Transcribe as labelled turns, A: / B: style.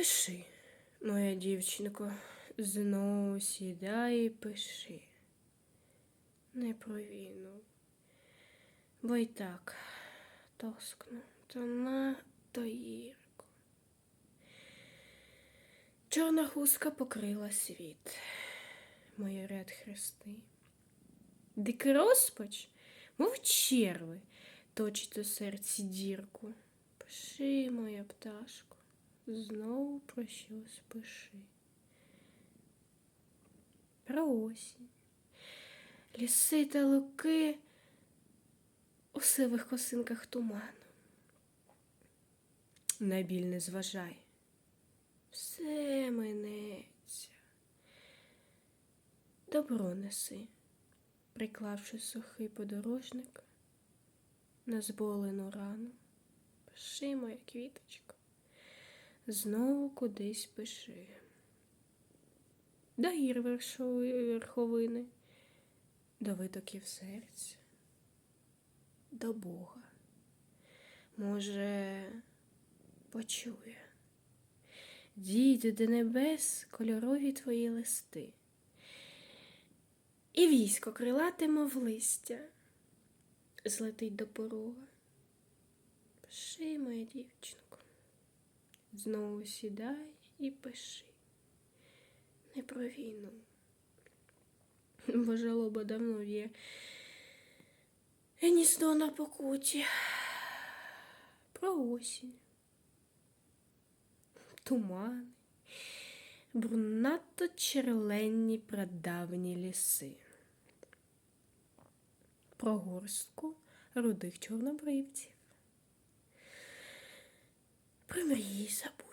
A: Пиши, моя дівчинко, знову сідай і пиши. Не про війну, бо й так тоскну то на то гірко. Чорна хустка покрила світ, мої ряд хрести. Дикий розпач, мов черви, точить у серці дірку. Пиши, моя пташко, знову про щось пиши. Про осінь, ліси та луки у сивих косинках туману. На біль не зважай, все минеться. Добро неси, приклавши сухий подорожник на зболену рану. Пиши, моя квіточка, знову кудись пиши. До гір верховини, до витоків серця, до Бога. Може, почує. Дійде до небес кольорові твої листи. І військо крилате, мов листя, злетить до порога. Пиши, моя дівчинко, знову сідай і пиши. Не про війну, бо жалоба давно в'є. Гніздо на покуті. Про осінь. Тумани, брунато черленні прадавні ліси. Про горстку рудих чорнобривців. Premier, ça bouge.